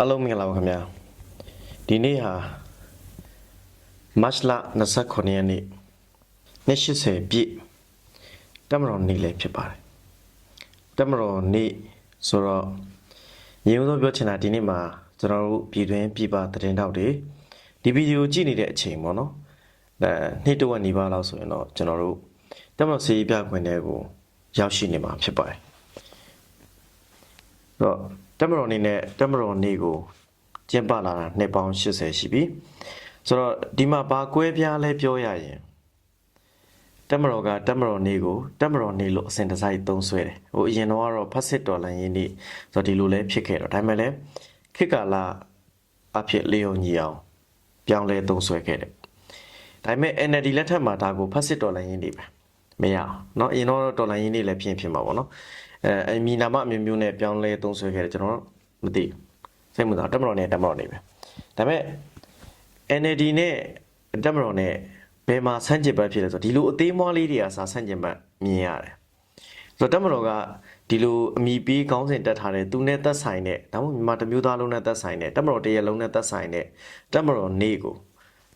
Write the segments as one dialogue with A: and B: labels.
A: အားလုံးမင်္ဂလာပါခင်ဗျာဒီနေ့ဟာမတ်လ29ရက်နေ့နေ့80ပြည့်တမတော်နေ့လည်းဖြစ်ပါတယ်တမတော်နေ့ဆိုတော့ညီဦးဆုံးပြောချင်တာဒီနေ့မှာကျွန်တော်တို့ပြည်တွင်းပြည်ပသတင်းတောက်တွေဒီဗီဒီယိုကြည့်နေတဲ့အချိန်ပေါ့နော်အဲနေ့တစ်ဝက်နီးပါးလောက်ဆိုရင်တော့ကျွန်တော်တို့တမတော်စီးပြခွင့်တွေကိုရောက်ရှိနေမှာဖြစ်ပါတယ်တော့ တက်မတော်နေနဲ့တက်မတော်နေကိုကျင်းပလာတာနှစ်ပေါင်း80ရှိပြီဆိုတော့ဒီမှာဘာကွဲပြားလဲပြောရရင်တက်မတော်ကတက်မတော်နေကိုတက်မတော်နေလို့အစဉ်တစိုက်သုံးဆွဲတယ်ဟိုအရင်တော့ကတော့ဖတ်စစ်တော်လန်ရင်းနေဆိုတော့ဒီလိုလဲဖြစ်ခဲ့တော့ဒါပေမဲ့လည်းခေတ်ကာလအဖြစ်လေုံညီအောင်ပြောင်းလဲသုံးဆွဲခဲ့တယ်ဒါပေမဲ့ NLD လက်ထက်မှာဒါကိုဖတ်စစ်တော်လန်ရင်းနေပဲမရအောင်เนาะအရင်တော့တော်လန်ရင်းနေလည်းဖြစ်ရင်ဖြစ်မှာပေါ့နော် အဲအမီနာမအမျိုးမျိုးနဲ့ပြောင်းလဲသုံးဆွဲခဲ့တယ်ကျွန်တော်မသိဘူးစိတ်မသာတက်မတော်နဲ့တက်မတော်နေပဲဒါပေမဲ့ NLD နဲ့တက်မတော်နဲ့ဘယ်မှာဆန့်ကျင်ဘက်ဖြစ်လဲဆိုတော့ဒီလိုအသေးမွားလေးတွေကစာဆန့်ကျင်ဘက်မြင်ရတယ်ဆိုတော့တက်မတော်ကဒီလိုအမီပေးကောင်းစဉ်တက်ထားတဲ့သူနဲ့သက်ဆိုင်တဲ့ဒါမှမဟုတ်မြန်မာတစ်မျိုးသားလုံးနဲ့သက်ဆိုင်တဲ့တက်မတော်တစ်ရက်လုံးနဲ့သက်ဆိုင်တဲ့တက်မတော်နေကို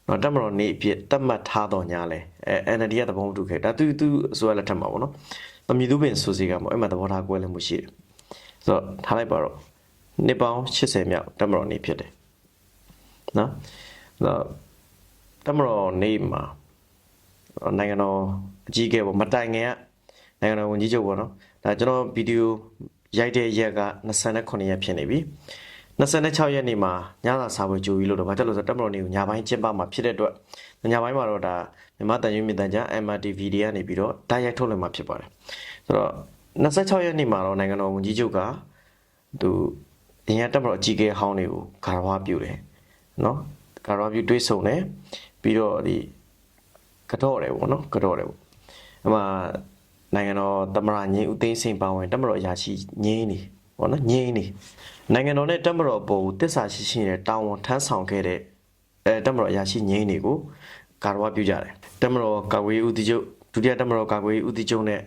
A: တော့တက်မတော်နေအဖြစ်တတ်မှတ်ထားတော့ညာလဲအဲ NLD ကသဘောမတူခဲ့ဒါသူသူအစိုးရလက်ထက်မှာပေါ့နော်။ အမီသူပင်ဆိုစီကပေါ့အဲ့မှာသဘောထားကွဲလွဲမှုရှိတယ်။ဆိုတော့ထားလိုက်ပါတော့နှစ်ပေါင်း80မြောက်တက်မတော်နေဖြစ်တယ်။နော်။ဆိုတော့တက်မတော်နေမှာနိုင်ငံတော်အကြီးအကဲပေါ့မတိုင်ခင်ကနိုင်ငံတော်ဝန်ကြီးချုပ်ပေါ့နော်။ဒါကျွန်တော်ဗီဒီယိုရိုက်တဲ့ရက်က29ရက်ဖြစ်နေပြီ။26ရက်နေ့မှာညစာစာပွဲကြိုပြီးလို့တော့ဘာကြောင့်လဲဆိုတော့တက်မတော်နေကိုညပိုင်းကျင်းပမှာဖြစ်တဲ့အတွက် ညပိုင်းမှာတော့ဒါမြန်မာတန်ရုံမြင့်တန်ကြား MRTV တွေကနေပြီးတော့တိုက်ရိုက်ထုတ်လွှင့်မှာဖြစ်ပါတယ်ဆိုတော့26ရက်နေ့မှာတော့နိုင်ငံတော်ဝန်ကြီးချုပ်ကသူအရင်ကတက်မတော်အကြီးအကဲဟောင်းတွေကိုဂါရဝပြုတယ်နော်ဂါရဝပြုတွေးဆုံတယ်ပြီးတော့ဒီကတော့တယ်ပေါ့နော်ကတော့တယ်ပေါ့အမှနိုင်ငံတော်သမ္မတညင်းဦးသိန်းစိန်ပါဝင်တက်မတော်အရာရှိညင်းနေပေါ့နော်ညင်းနေနိုင်ငံတော်နဲ့တက်မတော်အပေါ်ကိုတစ္ဆာရှိရှိနဲ့တာဝန်ထမ်းဆောင်ခဲ့တဲ့အဲတက်မတော်အရာရှိညင်းတွေကို ဂါရဝပြုကြတယ်တက်မတော်ကာကွယ်ရေးဦးတီချုပ်ဒုတိယတက်မတော်ကာကွယ်ရေးဦးတီချုပ်နဲ့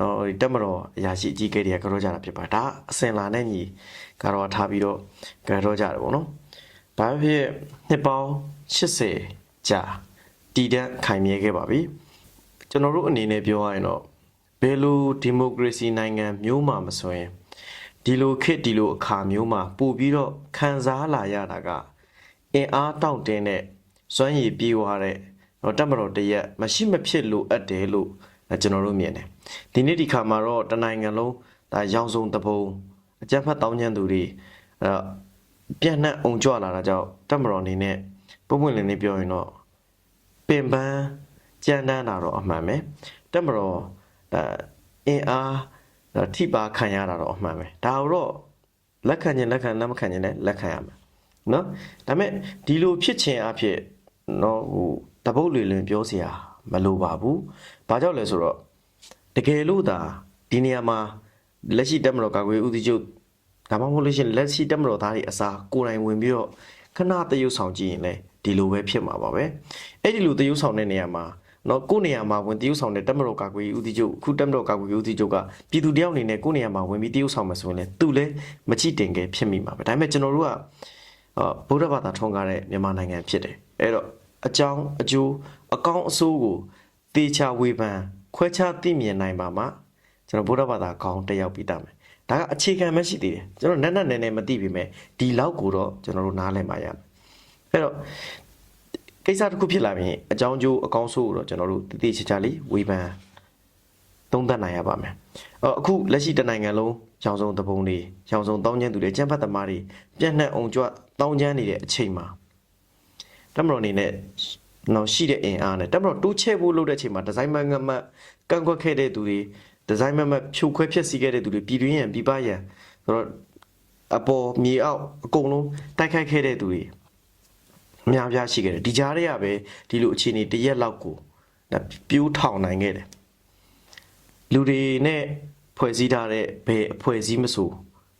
A: နော်ဒီတက်မတော်အရာရှိအကြီးအကဲတွေကကြောကြတာဖြစ်ပါတယ်ဒါအစင်လာနဲ့ညီဂါရဝထားပြီးတော့ကြောကြတယ်ပေါ့နော်ဒါဖြစ်နှစ်ပေါင်း80ကြာတည်တံ့ခိုင်မြဲခဲ့ပါပြီကျွန်တော်တို့အနေနဲ့ပြောရရင်တော့ဘယ်လိုဒီမိုကရေစီနိုင်ငံမျိုးမှမဆိုရင်ဒီလိုခေတ်ဒီလိုအခါမျိုးမှာပို့ပြီးတော့ခံစားလာရတာကအင်အားတောင့်တင်းတဲ့စွမ်းရည်ပြေးသွားတဲ့ တော့တက်မတော်တရက်မရှိမဖြစ်လို့အပ်တယ်လို့ကျွန်တော်တို့မြင်တယ်ဒီနေ့ဒီခါမှာတော့တနိုင်ငံလုံးဒါရောင်စုံတပုံအကြက်ဖတ်တောင်းကျမ်းသူတွေအဲ့တော့ပြန့်နှံ့အောင်ကြွလာတာကြောင့်တက်မတော်အနေနဲ့ပုံပွင့်လင်းလေးပြောရင်တော့ပင်ပန်းကြမ်းတမ်းတာတော့အမှန်ပဲတက်မတော်ဒါအင်အားဒါထိပါခံရတာတော့အမှန်ပဲဒါတော့လက်ခံခြင်းလက်ခံလက်မခံခြင်းလည်းလက်ခံရမှာနော်ဒါပေမဲ့ဒီလိုဖြစ်ခြင်းအဖြစ်နော်ဟိုတ ပုတ်လွေလွင်ပြောစရာမလိုပါဘူးဘာကြောင့်လဲဆိုတော့တကယ်လို့သာဒီနေရာမှာလက်ရှိတက်မတော်ကာကွယ်ဦးစီးချုပ်ဒါမှမဟုတ်လို့ရှိရင်လက်ရှိတက်မတော်သားတွေအစားကိုယ်တိုင်ဝင်ပြီးတော့ခဏတရုပ်ဆောင်ကြည့်ရင်လည်းဒီလိုပဲဖြစ်မှာပါပဲအဲ့ဒီလိုတရုပ်ဆောင်တဲ့နေရာမှာနော်ကိုယ်နေရာမှာဝင်တရုပ်ဆောင်တဲ့တက်မတော်ကာကွယ်ဦးစီးချုပ်အခုတက်မတော်ကာကွယ်ဦးစီးချုပ်ကပြည်သူတယောက်အနေနဲ့ကိုယ်နေရာမှာဝင်ပြီးတရုပ်ဆောင်မှာဆိုရင်လည်းသူလည်းမချိတင်ခဲ့ဖြစ်မိမှာပဲဒါပေမဲ့ကျွန်တော်တို့ကအော်ဗုဒ္ဓဘာသာထွန်းကားတဲ့မြန်မာနိုင်ငံဖြစ်တယ်အဲ့တော့ အကြောင်းအကျိုးအကောင်းအဆိုးကိုတေချာဝေဖန်ခွဲခြားသိမြင်နိုင်ပါမှကျွန်တော်ဗုဒ္ဓဘာသာကောင်းတက်ရောက်ပြီးတတ်မယ်ဒါကအခြေခံမရှိသေးတယ်ကျွန်တော်နက်နက်နဲနဲမသိပေမဲ့ဒီလောက်ကိုတော့ကျွန်တော်တို့နားလည်မှာရမယ်အဲ့တော့ကိစ္စတစ်ခုဖြစ်လာရင်အကြောင်းကျိုးအကောင်းဆိုးကိုတော့ကျွန်တော်တို့တည်တည်ချာချာလေးဝေဖန်သုံးသပ်နိုင်ရပါမယ်အော်အခုလက်ရှိတနိုင်ငံလုံးရောင်စုံတပုံတွေရောင်စုံတောင်းကျမ်းသူတွေကျန်းဖတ်သမားတွေပြန့်နှံ့အောင်ကြွတောင်းကျမ်းနေတဲ့အချိန်မှာ တမတော်အနေနဲ့နော်ရှိတဲ့အင်အားနဲ့တမတော်တိုးချဲ့ဖို့လုပ်တဲ့အချိန်မှာဒီဇိုင်းမငမကန့်ကွက်ခဲ့တဲ့သူတွေဒီဇိုင်းမမဖြိုခွဲဖျက်ဆီးခဲ့တဲ့သူတွေပြည်တွင်းရန်ပြည်ပရန်ဆိုတော့အပေါ်မြေအောက်အကုန်လုံးတိုက်ခိုက်ခဲ့တဲ့သူတွေအများပြားရှိခဲ့တယ်ဒီကြားတွေကပဲဒီလိုအခြေအနေတရက်လောက်ကိုဒါပြိုးထောင်နိုင်ခဲ့တယ်လူတွေနဲ့ဖွဲ့စည်းထားတဲ့ဘယ်အဖွဲ့အစည်းမဆို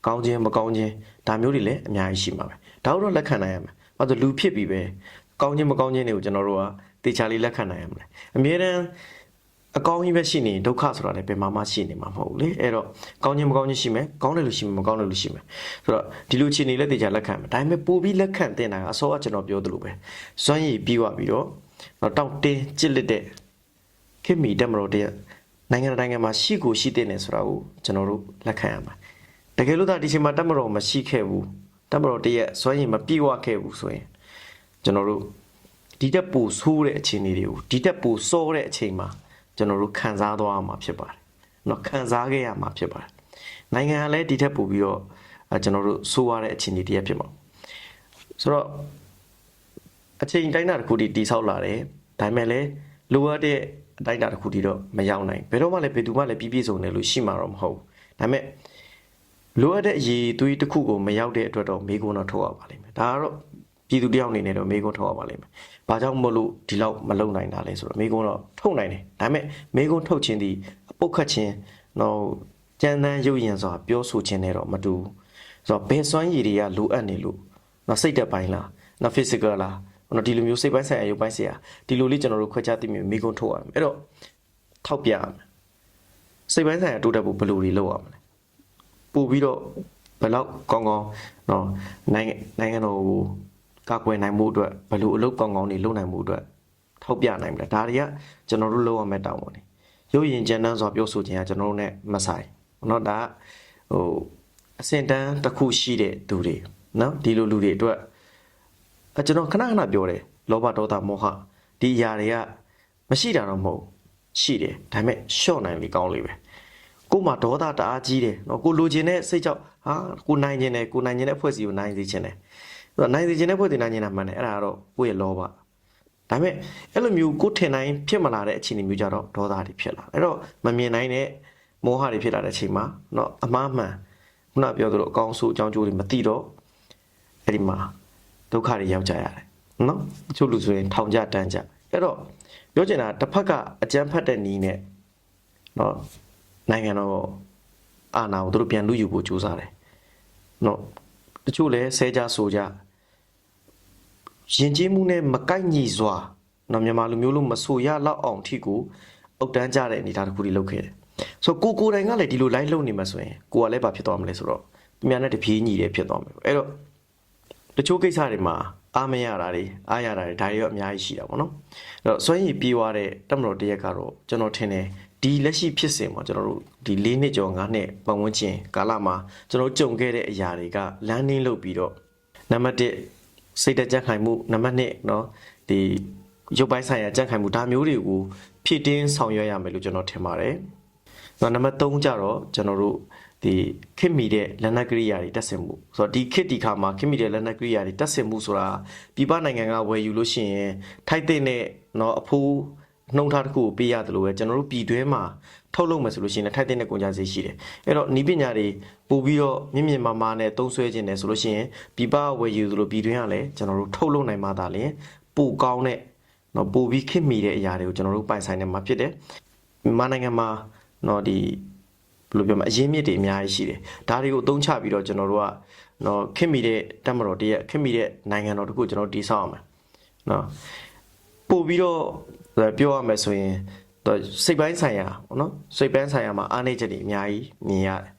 A: ကောင်းခြင်းမကောင်းခြင်းဒါမျိုးတွေလည်းအများကြီးရှိမှာပဲဒါတို့တော့လက်ခံနိုင်ရမယ်ဘာလို့လူဖြစ်ပြီးပဲ ကောင်းခြင်းမကောင်းခြင်းတွေကိုကျွန်တော်တို့ကတေချာလေးလက်ခံနိုင်ရမလဲအမြဲတမ်းအကောင်းကြီးပဲရှိနေရင်ဒုက္ခဆိုတာလည်းဘယ်မှာမှရှိနေမှာမဟုတ်ဘူးလေအဲ့တော့ကောင်းခြင်းမကောင်းခြင်းရှိမယ်ကောင်းတယ်လို့ရှိမယ်မကောင်းတယ်လို့ရှိမယ်ဆိုတော့ဒီလိုအခြေအနေလက်တေချာလက်ခံမယ်ဒါပေမဲ့ပို့ပြီးလက်ခံတင်တာကအစောကကျွန်တော်ပြောသလိုပဲစွမ်းရည်ပြီးွားပြီးတော့တော့တောက်တင်းကြစ်လက်တဲ့ခင်မီတက်မတော်တဲ့နိုင်ငံတိုင်းမှာရှိကိုရှိတဲ့နေဆိုတာကိုကျွန်တော်တို့လက်ခံရမှာတကယ်လို့ဒါဒီချိန်မှာတက်မတော်မရှိခဲ့ဘူးတက်မတော်တရဲ့စွမ်းရည်မပြီးွားခဲ့ဘူးဆိုရင် ကျွန်တော်တို့ဒီတက်ပိုဆိုးတဲ့အခြေအနေတွေကိုဒီတက်ပိုစောတဲ့အချိန်မှာကျွန်တော်တို့ခံစားသွားရမှာဖြစ်ပါတယ်။နော်ခံစားခဲ့ရမှာဖြစ်ပါတယ်။နိုင်ငံကလည်းဒီတက်ပိုပြီးတော့ကျွန်တော်တို့ဆိုးရတဲ့အခြေအနေတည်းဖြစ်မှာ။ဆိုတော့အချိန်တိုင်းတာတစ်ခုတည်းတိဆောက်လာတယ်။ဒါပေမဲ့လည်းလိုအပ်တဲ့အတိုင်းတာတစ်ခုတည်းတော့မရောက်နိုင်ဘယ်တော့မှလည်းဘယ်သူမှလည်းပြည့်ပြည့်စုံတယ်လို့ရှိမှာတော့မဟုတ်ဘူး။ဒါပေမဲ့လိုအပ်တဲ့အရေးသွေးတစ်ခုကိုမရောက်တဲ့အတွက်တော့မေးခွန်းတော့ထုတ်ရပါလိမ့်မယ်။ဒါကတော့ ပြည်သူတယောက်အနေနဲ့တော့မိကုန်းထုတ်ရပါလိမ့်မယ်။ဘာကြောင့်မလို့ဒီလောက်မလုံနိုင်တာလဲဆိုတော့မိကုန်းတော့ထုတ်နိုင်တယ်။ဒါပေမဲ့မိကုန်းထုတ်ခြင်းဒီအပုတ်ခတ်ခြင်းတော့ကြမ်းတမ်းရုပ်ရင်စွာပြောဆိုခြင်းနဲ့တော့မတူဘူး။ဆိုတော့ဘယ်စွမ်းရည်တွေကလိုအပ်နေလို့နော်စိတ်တက်ပိုင်းလားနော် physical လားနော်ဒီလိုမျိုးစိတ်ပိုင်းဆိုင်ရာရုပ်ပိုင်းဆိုင်ရာဒီလိုလေးကျွန်တော်တို့ခွဲခြားသိမြင်မိကုန်းထုတ်ရမယ်။အဲ့တော့ထောက်ပြရမယ်။စိတ်ပိုင်းဆိုင်ရာတိုးတက်ဖို့ဘယ်လိုတွေလုပ်ရမလဲ။ပို့ပြီးတော့ဘယ်လောက်ကောင်းကောင်းနော်နိုင်ငံနိုင်ငံတော်ကို ကာကွယ်နိုင်မှုအတွက်ဘယ်လိုအလုပ်ကောင်းကောင်းတွေလုပ်နိုင်မှုအတွက်ထောက်ပြနိုင်မလဲဒါတွေကကျွန်တော်တို့လုပ်ရမယ့်တောင်းပန်တွေရုပ်ရင်ကြမ်းတမ်းစွာပြောဆိုခြင်းကကျွန်တော်တို့ ਨੇ မဆိုင်เนาะဒါကဟိုအစင်တန်းတစ်ခုရှိတဲ့သူတွေเนาะဒီလိုလူတွေအတွက်အကျွန်တော်ခဏခဏပြောတယ်လောဘဒေါသမောဟဒီအရာတွေကမရှိတာတော့မဟုတ်ရှိတယ်ဒါပေမဲ့ရှော့နိုင်လေကောင်းလေပဲ ကို့မှာဒေါသတအားကြီးတယ်နော်ကိုလိုချင်တဲ့စိတ်ကြောင့်ဟာကိုနိုင်ချင်တယ်ကိုနိုင်ချင်တဲ့ဖွဲ့စီကိုနိုင်စေချင်တယ် ဆိုတော့နိုင်စေချင်တဲ့ဖွဲ့စီနိုင်ချင်တာမှန်တယ်အဲ့ဒါကတော့ကိုယ့်ရဲ့လောဘဒါပေမဲ့အဲ့လိုမျိုးကိုထင်နိုင်ဖြစ်မလာတဲ့အခြေအနေမျိုးကြတော့ဒေါသတွေဖြစ်လာအဲ့တော့မမြင်နိုင်တဲ့မောဟတွေဖြစ်လာတဲ့အချိန်မှာနော်အမှားမှန်ခုနပြောသလိုအကောင်းဆိုးအကြောင်းကျိုးတွေမသိတော့အဲ့ဒီမှာဒုက္ခတွေရောက်ကြရတယ်နော်တချို့လူဆိုရင်ထောင်ကြတန်းကြအဲ့တော့ပြောချင်တာတစ်ဖက်ကအကြမ်းဖက်တဲ့နီးနဲ့နော်နိုင်ငံတော်အာဏာကိုသူတို့ပြန်လူယူဖို့ကြိုးစားတယ်။နော်တ ချို့လည်းဆဲကြဆိုကြရင်ကျေးမှုနဲ့မကိုက်ညီစွာနော်မြန်မာလူမျိုးလို့မဆိုရလောက်အောင်ထိကိုအုတ်တန်းကြတဲ့အနေအထားတစ်ခုတွေလုပ်ခဲ့တယ်။ဆိုတော့ကိုကိုယ်တိုင်ကလည်းဒီလို live လုပ်နေမှာဆိုရင်ကိုကလည်းဘာဖြစ်သွားမလဲဆိုတော့သူများနဲ့တပြေးညီတယ်ဖြစ်သွားမယ်။အဲ့တော့တချို့ကိစ္စတွေမှာ အားမရတာတွေအားရတာတွေဒါတွေရောအများကြီးရှိတာပေါ့နော်။အဲ့တော့စွမ်းရည်ပြေးသွားတဲ့တက်မတော်တရက်ကတော့ကျွန်တော်ထင်တယ်ဒီလက်ရှိဖြစ်စဉ်မှာကျွန်တော်တို့ဒီ၄နှစ်ကျော်၅နှစ်ပတ်ဝန်းကျင်ကာလမှာကျွန်တော်ကြုံခဲ့တဲ့အရာတွေကလမ်းနှင်းလုပ်ပြီးတော့နံပါတ်1စိတ်တကြက်ခိုင်မှုနံပါတ်2เนาะဒီရုပ်ပိုင်းဆိုင်ရာကြက်ခိုင်မှုဒါမျိုးတွေကိုဖြည့်တင်းဆောင်ရွက်ရမယ်လို့ကျွန်တော်ထင်ပါတယ်။နောက်နံပါတ်3ကျတော့ကျွန်တော်တို့ ဒီခစ်မီတဲ့လက်နက်ကရိယာတွေတက်ဆင်မှုဆိုတော့ဒီခစ်ဒီခါမှာခစ်မီတဲ့လက်နက်ကရိယာတွေတက်ဆင်မှုဆိုတာပြည်ပနိုင်ငံကဝယ်ယူလို့ရှိရင်ထိုက်တဲ့နဲ့เนาะအဖိုးနှုံထားတစ်ခုကိုပေးရတယ်လို့ပဲကျွန်တော်တို့ပြည်တွင်းမှာထုတ်လုပ်မယ်ဆိုလို့ရှိရင်လည်းထိုက်တဲ့ကုန်ကြမ်းဈေးရှိတယ်အဲ့တော့ဤပညာတွေပို့ပြီးတော့မြင့်မြင့်မားမားနဲ့သုံးဆွဲခြင်းတယ်ဆိုလို့ရှိရင်ပြည်ပဝယ်ယူသလိုပြည်တွင်းကလည်းကျွန်တော်တို့ထုတ်လုပ်နိုင်မှသာလျှင်ပိုကောင်းတဲ့နော်ပိုပြီးခစ်မီတဲ့အရာတွေကိုကျွန်တော်တို့ပိုင်ဆိုင်နေမှာဖြစ်တယ်မြန်မာနိုင်ငံမှာနော်ဒီ ဘယ်လိုပြောမလဲအရင်းမြစ်တွေအများကြီးရှိတယ်ဒါတွေကိုအသုံးချပြီးတော့ကျွန်တော်တို့ကနော်ခစ်မီတဲ့တက်မတော်တရက်ခစ်မီတဲ့နိုင်ငံတော်တခုကျွန်တော်တည်ဆောက်အောင်မယ်နော်ပို့ပြီးတော့ပြောရမယ်ဆိုရင်စိတ်ပိုင်းဆိုင်ရာပေါ့နော်စိတ်ပိုင်းဆိုင်ရာမှာအားနည်းချက်တွေအများကြီးမြင်ရတယ်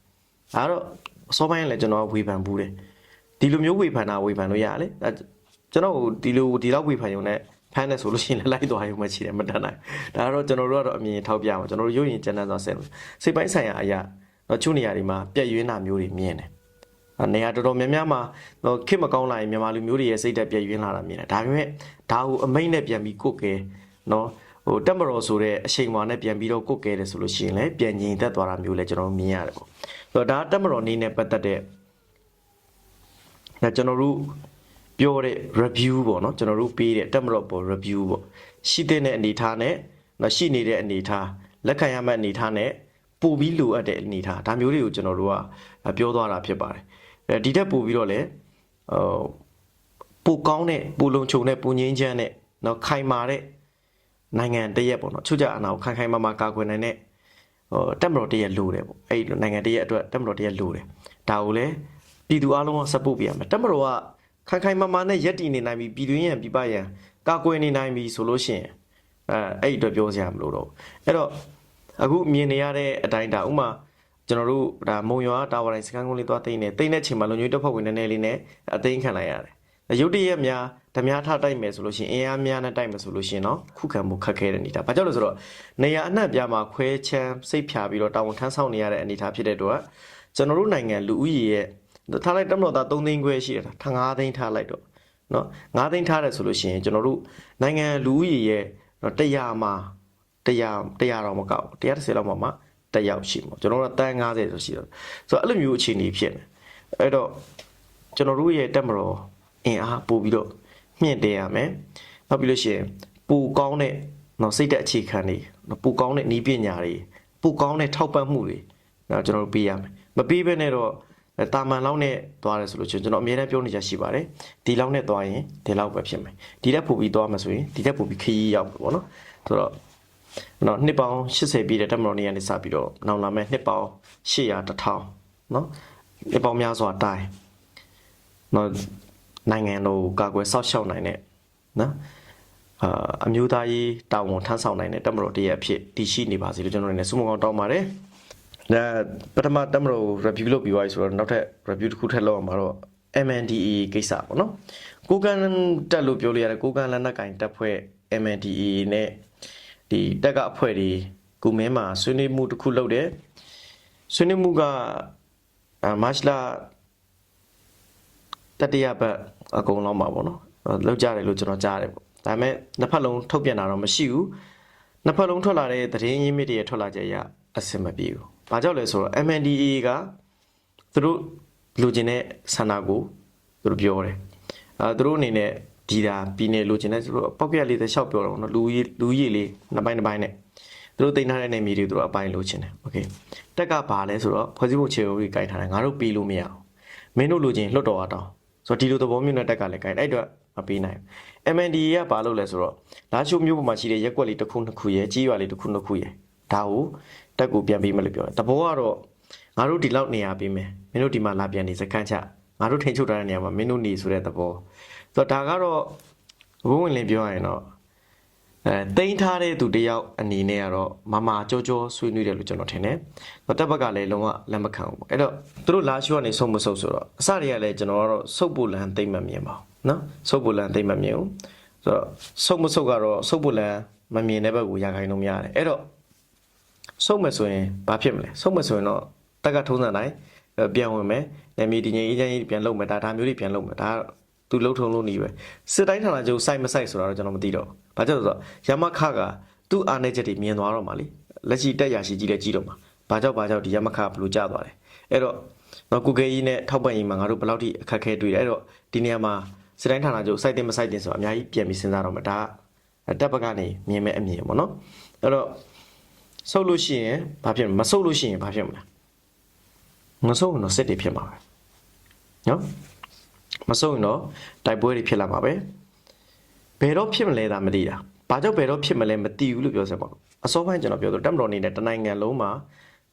A: ဒါတော့အစောပိုင်းလည်းကျွန်တော်ဝေဖန်ဘူးတယ်ဒီလိုမျိုးဝေဖန်တာဝေဖန်လို့ရတယ်လေကျွန်တော်ဒီလိုဒီလောက်ဝေဖန်ရုံနဲ့ ဖမ်းတယ်ဆိုလို့ရှိရင်လည်းလိုက်သွားရုံမှရှိတယ်မတတ်နိုင်ဒါကတော့ကျွန်တော်တို့ကတော့အမြင်ထောက်ပြမှာကျွန်တော်တို့ရုပ်ရင်ကျန်တဲ့သွားဆင်လို့စိတ်ပိုင်းဆိုင်ရာအရာတော့ချုနေရာတွေမှာပြက်ရွေးတာမျိုးတွေမြင်တယ်နေရာတော်တော်များများမှာတော့ခစ်မကောင်းလာရင်မြန်မာလူမျိုးတွေရဲ့စိတ်တက်ပြည့်ရင်းလာတာမြင်တယ်ဒါပေမဲ့ဒါကိုအမိတ်နဲ့ပြန်ပြီးကိုယ်ကဲနော်ဟိုတက်မတော်ဆိုတဲ့အချိန်မှနဲ့ပြန်ပြီးတော့ကိုယ်ကဲတယ်ဆိုလို့ရှိရင်လည်းပြန်ငြိမ်သက်သွားတာမျိုးလည်းကျွန်တော်မြင်ရတယ်ပေါ့ဆိုတော့ဒါတက်မတော်နေနဲ့ပတ်သက်တဲ့ဒါကျွန်တော်တို့ ပြောတဲ့ review ပေါ့နော်ကျွန်တော်တို့ပေးတဲ့တက်မတော်ပေါ် review ပေါ့ရှိတဲ့အနေထားနဲ့နော်ရှိနေတဲ့အနေထားလက်ခံရမယ့်အနေထားနဲ့ပို့ပြီးလိုအပ်တဲ့အနေထားဒါမျိုးတွေကိုကျွန်တော်တို့ကပြောသွားတာဖြစ်ပါတယ်အဲဒီတက်ပို့ပြီးတော့လည်းဟိုပိုကောင်းတဲ့ပိုလုံခြုံတဲ့ပူငင်းချမ်းတဲ့နော်ခိုင်မာတဲ့နိုင်ငံတရက်ပေါ့နော်ချုပ်ကြအနာကိုခိုင်ခိုင်မာမာကာကွယ်နိုင်တဲ့ဟိုတက်မတော်တရက်လိုတယ်ပေါ့အဲ့ဒီနိုင်ငံတရက်အတွက်တက်မတော်တရက်လိုတယ်ဒါကိုလည်းပြည်သူအလုံးက support ပေးရမယ်တက်မတော်က ခိုင်ခိုင်မာမာနဲ့ရက်တည်နေနိုင်ပြီးပြည်တွင်းရန်ပြည်ပရန်ကာကွယ်နေနိုင်ပြီဆိုလို့ရှိရင်အဲအဲ့အတွက်ပြောစရာမလိုတော့ဘူးအဲ့တော့အခုမြင်နေရတဲ့အတိုင်းဒါဥမာကျွန်တော်တို့ဒါမုံရွာတာဝါတိုင်းစကန်ကုန်းလေးသွားတိတ်နေတိတ်တဲ့ချိန်မှာလုံခြုံရေးတပ်ဖွဲ့ဝင်နည်းနည်းလေးနဲ့အသိခံလိုက်ရတယ်ရုတ်တရက်များဓမြထတိုက်မယ်ဆိုလို့ရှိရင်အင်အားများနဲ့တိုက်မယ်ဆိုလို့ရှိရင်တော့ခုခံမှုခက်ခဲတဲ့အနေထား။ဘာကြောင့်လဲဆိုတော့နေရာအနှံ့ပြားမှာခွဲချမ်းစိတ်ဖြာပြီးတော့တာဝန်ထမ်းဆောင်နေရတဲ့အနေထားဖြစ်တဲ့အတွက်ကျွန်တော်တို့နိုင်ငံလူဦးရေရဲ့ ထားလိုက်တမတော်သား3သိန်းခွဲရှိတယ်ထား5သိန်းထားလိုက်တော့เนาะ5သိန်းထားတယ်ဆိုလို့ရှိရင်ကျွန်တော်တို့နိုင်ငံလူဦးရေရဲ့နော်100မှာ100 100တော့မကောက်ဘူး130လောက်မှမှတက်ရောက်ရှိမှာကျွန်တော်တို့တန်း90ဆိုရှိတော့ဆိုတော့အဲ့လိုမျိုးအခြေအနေဖြစ်နေအဲ့တော့ကျွန်တော်တို့ရဲ့တက်မတော်အင်အားပို့ပြီးတော့မြင့်တင်ရမယ်နောက်ပြီးလို့ရှိရင်ပူကောင်းတဲ့နော်စိတ်သက်အခြေခံတွေနော်ပူကောင်းတဲ့ဤပညာတွေပူကောင်းတဲ့ထောက်ပံ့မှုတွေနော်ကျွန်တော်တို့ပေးရမယ်မပေးဘဲနဲ့တော့ တာမန်လောက်နဲ့သွားတယ်ဆိုလို့ချင်းကျွန်တော်အမြဲတမ်းပြောနေကြရှိပါတယ်ဒီလောက်နဲ့သွားရင်ဒီလောက်ပဲဖြစ်မယ်ဒီတက်ပို့ပြီးသွားမှဆိုရင်ဒီတက်ပို့ပြီးခရီးရောက်ပြီပေါ့နော်ဆိုတော့နော်နှစ်ပေါင်း80ပြည့်တဲ့တက်မတော်နေရာနေစပြီးတော့နောက်လာမဲ့နှစ်ပေါင်း800 1000နော်နှစ်ပေါင်းများစွာတိုင်နော်နိုင်ငံတော်ကာကွယ်စောင့်ရှောက်နိုင်တဲ့နော်အာအမျိုးသားရေးတာဝန်ထမ်းဆောင်နိုင်တဲ့တက်မတော်တရက်အဖြစ်တည်ရှိနေပါစေလို့ကျွန်တော်တို့လည်းဆုမကောင်းတောင်းပါတယ် ဒါပထမတက်မတော် review လုပ်ပြီးသွားပြီဆိုတော့နောက်ထပ် review တစ်ခုထပ်လုပ်အောင်မှာတော့ MNDAA ကိစ္စပေါ့နော်ကိုကန်တက်လို့ပြောလို့ရတယ်ကိုကန်လက်နက်ကင်တက်ဖွဲ့ MNDAA နဲ့ဒီတက်ကအဖွဲတွေကုမင်းမှာဆွေးနွေးမှုတစ်ခုလုပ်တယ်ဆွေးနွေးမှုကအာမတ်လာတတိယပတ်အကုန်လုံးမှာပေါ့နော်လောက်ကြတယ်လို့ကျွန်တော်ကြားတယ်ပေါ့ဒါပေမဲ့နှစ်ဖက်လုံးထုတ်ပြန်တာတော့မရှိဘူးနှစ်ဖက်လုံးထွက်လာတဲ့သတင်းရင်းမြစ်တွေထွက်လာကြရအဆင်မပြေဘူး ဘာကြောင့်လဲဆိုတော့ MNDAA ကသူတို့လိုချင်တဲ့ဆန္ဒကိုသူတို့ပြောတယ်အဲသူတို့အနေနဲ့ဒီတာပြည်နယ်လိုချင်တဲ့သူတို့ပောက်ပြက်လေးတစ်လျှောက်ပြောတော့နော်လူကြီးလူကြီးလေးနှစ်ပိုင်းတစ်ပိုင်းနဲ့သူတို့တင်ထားတဲ့နေမြေတွေသူတို့အပိုင်းလိုချင်တယ်โอเคတက်ကဘာလဲဆိုတော့ဖွဲ့စည်းပုံခြေဥပဒေကိုင်ထားတယ်ငါတို့ပေးလို့မရအောင်မင်းတို့လိုချင်လွတ်တော်အတောင်းဆိုတော့ဒီလိုသဘောမျိုးနဲ့တက်ကလည်းကိုင်အဲ့အတွက်မပေးနိုင်ဘူး MND ကဘာလုပ်လဲဆိုတော့လာချိုမျိုးပေါ်မှာရှိတဲ့ရက်ွက်လေးတစ်ခုနှစ်ခုရဲ့ကြီးရွာလေးတစ်ခုနှစ်ခုရဲ့ဒါကို တက်ကိုပြန်ပေးမယ်လို့ပြောတယ်တဘောကတော့ငါတို့ဒီလောက်နေရာပေးမယ်မင်းတို့ဒီမှာလာပြန်နေစခန်းချငါတို့ထိန်ချုပ်ထားတဲ့နေရာမှာမင်းတို့နေဆိုတဲ့သဘောဆိုတော့ဒါကတော့ဘုံဝင်လင်းပြောရရင်တော့အဲတိန်းထားတဲ့သူတယောက်အနေနဲ့ကတော့မမကြောကြောဆွေးနွေးတယ်လို့ကျွန်တော်ထင်တယ်။တော့တက်ဘက်ကလည်းလုံးဝလက်မခံဘူးပေါ့။အဲ့တော့သူတို့လာရှိုးကနေဆုံးမဆုပ်ဆိုတော့အစတွေကလည်းကျွန်တော်ကတော့ဆုပ်ပူလန်သိမ့်မမြင်ပါဘူးနော်။ဆုပ်ပူလန်သိမ့်မမြင်ဘူး။ဆိုတော့ဆုပ်မဆုပ်ကတော့ဆုပ်ပူလန်မမြင်တဲ့ဘက်ကိုရာခိုင်လို့မရတယ်။အဲ့တော့ ဆုပ်မယ်ဆိုရင်ဘာဖြစ်မလဲ။ဆုပ်မယ်ဆိုရင်တော့တက်ကထုံးစံတိုင်းအဲပြန်ဝင်မယ်။နေမီဒီငိန်အေဂျင့်ကြီးပြန်လုပ်မယ်ဒါဒါမျိုးတွေပြန်လုပ်မယ်ဒါသူလှုပ်ထုံလို့နေပဲစစ်တိုင်းဌာနချုပ်စိုက်မစိုက်ဆိုတာတော့ကျွန်တော်မသိတော့ဘူး။ဘာကြောင့်လဲဆိုတော့ရမခကသူ့အာနေချက်တွေမြင်သွားတော့မှလေလက်ရှိတက်ရရှိကြီးလည်းကြီးတော့မှာ။ဘာကြောင့်ဘာကြောင့်ဒီရမခဘလို့ကြာသွားတယ်။အဲ့တော့တော့ကုကေကြီးနဲ့ထောက်ပံ့ရေးမှာငါတို့ဘယ်လောက်ထိအခက်အခဲတွေ့တယ်။အဲ့တော့ဒီနေရာမှာစစ်တိုင်းဌာနချုပ်စိုက်တင်မစိုက်တင်ဆိုတာအများကြီးပြန်ပြီးစဉ်းစားတော့မှာဒါကတက်ဘက်ကနေမြင်မဲ့အမြင်ပေါ့နော်။အဲ့တော့ ဆုပ်လို့ရှိရင်ဘာဖြစ်မလဲမဆုပ်လို့ရှိရင်ဘာဖြစ်မလဲ။မဆုပ်ရင်တော့စစ်တွေဖြစ်မှာပဲ။နော်။မဆုပ်ရင်တော့တိုက်ပွဲတွေဖြစ်လာမှာပဲ။ဘယ်တော့ဖြစ်မလဲသာမသိတာ။ဘာကြောင့်ဘယ်တော့ဖြစ်မလဲမသိဘူးလို့ပြောစမ်းပါဘူး။အစောပိုင်းကျွန်တော်ပြောသလိုတက်မတော်အနေနဲ့တနိုင်ငံလုံးမှာ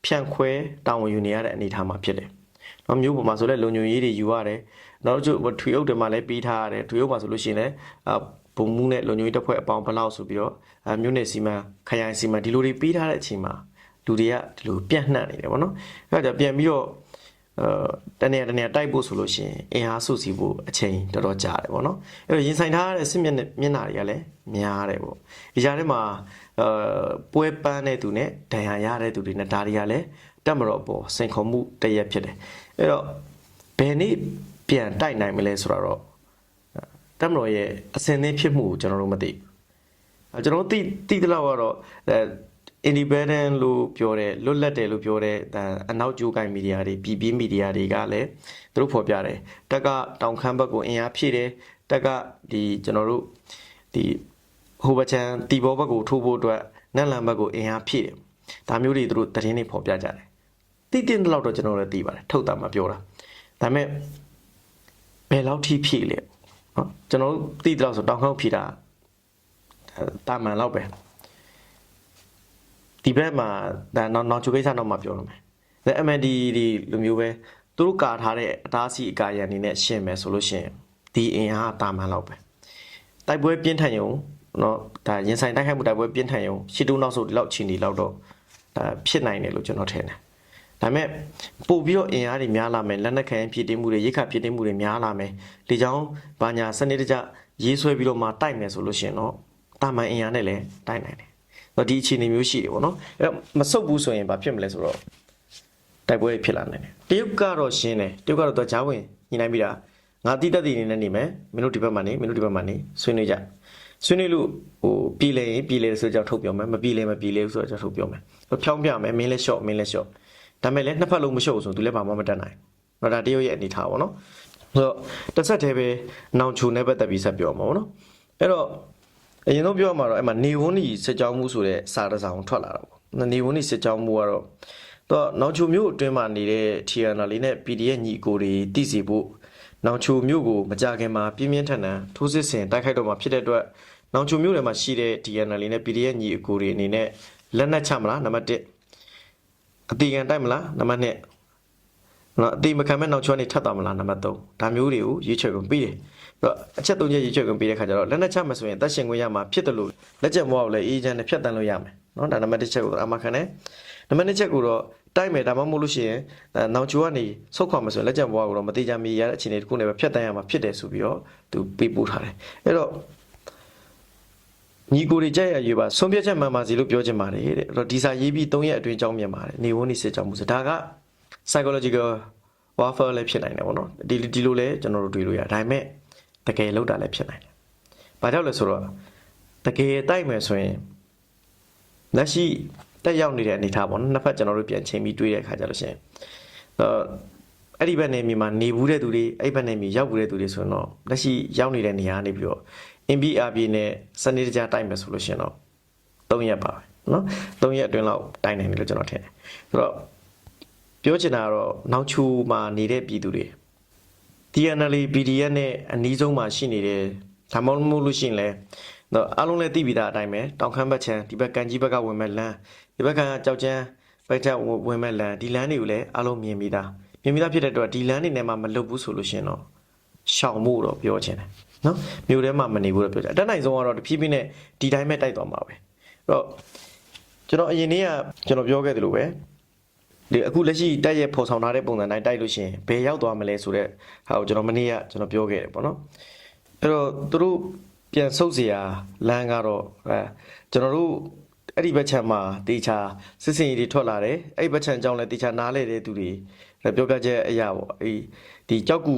A: ဖြန့်ခွဲတာဝန်ယူနေရတဲ့အနေအထားမှာဖြစ်တယ်။နော်မျိုးပေါ်မှာဆိုလဲလုံညုံရေးတွေယူရတယ်။နောက်ကျထွေအုပ်တွေမှာလည်းပြီးထားရတယ်။ထွေအုပ်မှာဆိုလို့ရှိရင်လည်း အဘုံမှုနဲ့လုံညုံရေးတပ်ဖွဲ့အပေါင်းဘလောက်ဆိုပြီးတော့အမျိုးနယ်စီမံခရိုင်စီမံဒီလိုတွေပြီးထားတဲ့အချိန်မှာလူတွေကဒီလိုပြန့်နှံ့နေတယ်ဗောနော်။အဲဒါကြပြန်ပြီးတော့အဲတနေရာတနေရာတိုက်ဖို့ဆိုလို့ရှိရင်အင်အားစုစည်းဖို့အချိန်တော်တော်ကြာတယ်ဗောနော်အဲ့တော့ရင်ဆိုင်ထားရတဲ့စစ်မျက်နှာမျက်နှာတွေကလည်းများတယ်ဗောဒီကြားထဲမှာအဲပွဲပန်းတဲ့သူနဲ့ဒဏ်ရာရတဲ့သူတွေနဲ့ဒါတွေကလည်းတက်မတော်ပေါ်စိန်ခေါ်မှုတရက်ဖြစ်တယ်အဲ့တော့ဘယ်နေ့ပြန်တိုက်နိုင်မလဲဆိုတော့ တက်မတော်ရဲ့အစင်သင်းဖြစ်မှုကိုကျွန်တော်တို့မသိဘူးကျွန်တော်တို့သိသိသလောက်ကတော့အဲ independent လို့ပြောတဲ့လွတ်လပ်တယ်လို့ပြောတဲ့အနောက်ကျိုးကိုင်မီဒီယာတွေပြည်ပြင်းမီဒီယာတွေကလည်းသူတို့ဖော်ပြတယ်တက်ကတောင်ခမ်းဘက်ကိုအင်အားဖြည့်တယ်တက်ကဒီကျွန်တော်တို့ဒီဟိုဘချန်တီဘောဘက်ကိုထိုးဖို့အတွက်နက်လန်ဘက်ကိုအင်အားဖြည့်တယ်ဒါမျိုးတွေသူတို့သတင်းတွေဖော်ပြကြတယ်တိတိတော့တော့ကျွန်တော်လည်းသိပါတယ်ထုတ်တာမပြောတာဒါပေမဲ့ဘယ်လောက်ထိဖြည့်လဲ နော်ကျွန်တော်တို့သိတော့ဆိုတောင်ခေါက်ဖြည့်တာတာမန်လောက်ပဲဒီဘက်မှာဒါနောက်နောက်ချိုကိစ္စတော့မှပြောရမယ်။ဒါ MND ဒီလိုမျိုးပဲသူတို့ကာထားတဲ့အတားစီအကာရန်အနေနဲ့ရှင်းမယ်ဆိုလို့ရှိရင်ဒီအင်အားတာမန်လောက်ပဲ။တိုက်ပွဲပြင်းထန်ရုံနော်ဒါရင်ဆိုင်တိုက်ခိုက်မှုတိုက်ပွဲပြင်းထန်ရုံရှစ်တူနောက်ဆိုဒီလောက်ချီနေလောက်တော့ဒါဖြစ်နိုင်တယ်လို့ကျွန်တော်ထင်တယ် ဒါပေမဲ့ပို့ပြီးတော့အင်အားတွေများလာမယ်လက်နက်ခံဖြစ်တည်မှုတွေရိတ်ခဖြစ်တည်မှုတွေများလာမယ်ဒီကြောင့်ဘာညာစနစ်တကျရေးဆွဲပြီးတော့မှတိုက်မယ်ဆိုလို့ရှိရင်တော့တာမန်အင်အားနဲ့လည်းတိုက်နိုင်တယ်တော့ဒီအခြေအနေမျိုးရှိတယ်ပေါ့နော်အဲ့တော့မဆုတ်ဘူးဆိုရင်ဘာဖြစ်မလဲဆိုတော့တိုက်ပွဲတွေဖြစ်လာနိုင်တယ်တရုတ်ကတော့ရှင်းတယ်တရုတ်ကတော့သူကဂျားဝင်ညှိနှိုင်းပြီးတာငါတိတက်တည်နေနဲ့နေမယ်မင်းတို့ဒီဘက်မှာနေမင်းတို့ဒီဘက်မှာနေဆွေးနွေးကြဆွေးနွေးလို့ဟိုပြည်လဲရင်ပြည်လဲဆိုကြောင့်ထုတ်ပြောမယ်မပြည်လဲမပြည်လဲဆိုကြောင့်ထုတ်ပြောမယ်ဟိုဖြောင်းပြမယ်မင်းလဲလျှော့မင်းလဲလျှော့ ဒါမဲ့လည်းနှစ်ဖက်လုံးမလျှော့ဘူးဆိုသူလည်းဘာမှမတတ်နိုင်ဘူးဒါတရုတ်ရဲ့အနေထားပေါ့နော်ဆိုတော့တစ်ဆက်တည်းပဲနောင်ချူနဲ့ပတ်သက်ပြီးဆက်ပြောမှာပေါ့နော်အဲ့တော့အရင်ဆုံးပြောမှာတော့အဲ့မှာနေဝန်းကြီးစစ်ကြောင်းမှုဆိုတဲ့စာတစ်စောင်ထွက်လာတာပေါ့နေဝန်းကြီးစစ်ကြောင်းမှုကတော့တော့နောင်ချိုမျိုးအတွင်းမှာနေတဲ့ TNL လေးနဲ့ PDF ညီကိုတွေတည်စီဖို့နောင်ချိုမျိုးကိုမကြခင်မှာပြင်းပြင်းထန်ထန်ထိုးစစ်ဆင်တိုက်ခိုက်တော့မှာဖြစ်တဲ့အတွက်နောင်ချိုမျိုးထဲမှာရှိတဲ့ TNL လေးနဲ့ PDF ညီအကိုတွေအနေနဲ့လက်နက်ချမလားနံပါတ်1 အတီကန်တိုက်မလားနံပါတ်2နော်အတီမခံမဲ့နောက်ချောနေထပ်သွားမလားနံပါတ်3ဒါမျိုးတွေကိုရွေးချယ်ကုန်ပြီးတယ်အဲ့တော့အချက်၃ချက်ရွေးချယ်ကုန်ပြီးတဲ့ခါကျတော့လက်နက်ချမဆိုရင်တက်ရှင်ခွင့်ရမှာဖြစ်တယ်လို့လက်ချက်မောက်လည်းအေးချမ်းနဲ့ဖြတ်တန်းလို့ရမယ်နော်ဒါနံပါတ်1ချက်ကိုအမှခံတယ်နံပါတ်2ချက်ကိုတော့တိုက်မယ်ဒါမှမဟုတ်လို့ရှိရင်အဲနောင်ချိုကနေဆုတ်ခွာမှာဆိုရင်လက်ချက်ဘွားကိုတော့မတိကြမီရတဲ့အခြေအနေတစ်ခုနဲ့ပဲဖြတ်တန်းရမှာဖြစ်တယ်ဆိုပြီးတော့သူပေးပို့ထားတယ်အဲ့တော့ ညီကိုတွေကြက်ရရွေးပါဆုံးဖြတ်ချက်မှန်ပါစီလို့ပြောချင်ပါတယ်တဲ့အဲ့တော့ဒီစာရေးပြီး၃ရက်အတွင်းကြောင်းမြင်ပါတယ်နေဝန်းနေစစ်ကြောင်းမှုစဒါက psychological warfare လည်းဖြစ်နိုင်တယ်ပေါ့နော်ဒီဒီလိုလည်းကျွန်တော်တို့တွေ့လို့ရတယ်ဒါပေမဲ့တကယ်လောက်တာလည်းဖြစ်နိုင်တယ်ဘာကြောင့်လဲဆိုတော့တကယ်တိုက်မယ်ဆိုရင်လက်ရှိတက်ရောက်နေတဲ့အနေအထားပေါ့နော်နှစ်ဖက်ကျွန်တော်တို့ပြန်ချိန်ပြီးတွေးတဲ့အခါကျလို့ရှိရင်အဲအဲ့ဒီဘက်နေမြေမှာနေဘူးတဲ့သူတွေအဲ့ဒီဘက်နေမြေရောက်ဘူးတဲ့သူတွေဆိုရင်တော့လက်ရှိရောက်နေတဲ့နေရာကနေပြီးတော့ MBRB နဲ့စနစ်တကျတိုက်မယ်ဆိုလို့ရှိရင်တော့3ရက်ပါပဲเนาะ3ရက်အတွင်းလောက်တိုက်နိုင်တယ်လို့ကျွန်တော်ထင်တယ်ဆိုတော့ပြောချင်တာကတော့နောက်ချူမှာနေတဲ့ပြည်သူတွေ TNL PDF နဲ့အနီးဆုံးမှာရှိနေတယ်ဒါမှမဟုတ်လို့ရှိရင်လည်းတော့အားလုံးလည်းသိပြီးသားအတိုင်းပဲတောင်ခမ်းဘက်ချမ်းဒီဘက်ကန်ကြီးဘက်ကဝင်မဲ့လမ်းဒီဘက်ကကြောက်ချမ်းဘက်ချက်ဝင်မဲ့လမ်းဒီလမ်းတွေကိုလည်းအားလုံးမြင်ပြီးသားမြင်ပြီးသားဖြစ်တဲ့အတွက်ဒီလမ်းတွေနဲ့မှမလွတ်ဘူးဆိုလို့ရှိရင်တော့ရှောင်ဖို့တော့ပြောချင်တယ် နော်မြို့ထဲမှာမနေဘူးတော့ပြောချင်တယ်အတက်နိုင်ဆုံးကတော့တဖြည်းဖြည်းနဲ့ဒီတိုင်းပဲတိုက်သွားမှာပဲအဲ့တော့ကျွန်တော်အရင်နေ့ကကျွန်တော်ပြောခဲ့သလိုပဲဒီအခုလက်ရှိတိုက်ရဲ့ဖော်ဆောင်ထားတဲ့ပုံစံတိုင်းတိုက်လို့ရှိရင်ဘယ်ရောက်သွားမလဲဆိုတော့ဟာကိုကျွန်တော်မနေ့ကကျွန်တော်ပြောခဲ့တယ်ပေါ့နော်အဲ့တော့သူတို့ပြန်ဆုတ်เสียလမ်းကတော့အဲကျွန်တော်တို့အဲ့ဒီဘက်ချမ်းမှာတေချာစစ်စင်ကြီးတွေထွက်လာတယ်အဲ့ဒီဘက်ချမ်းကြောင့်လည်းတေချာနားလဲတဲ့သူတွေပြောပြချက်အရာပေါ့အဲ့ဒီကြောက်ကူ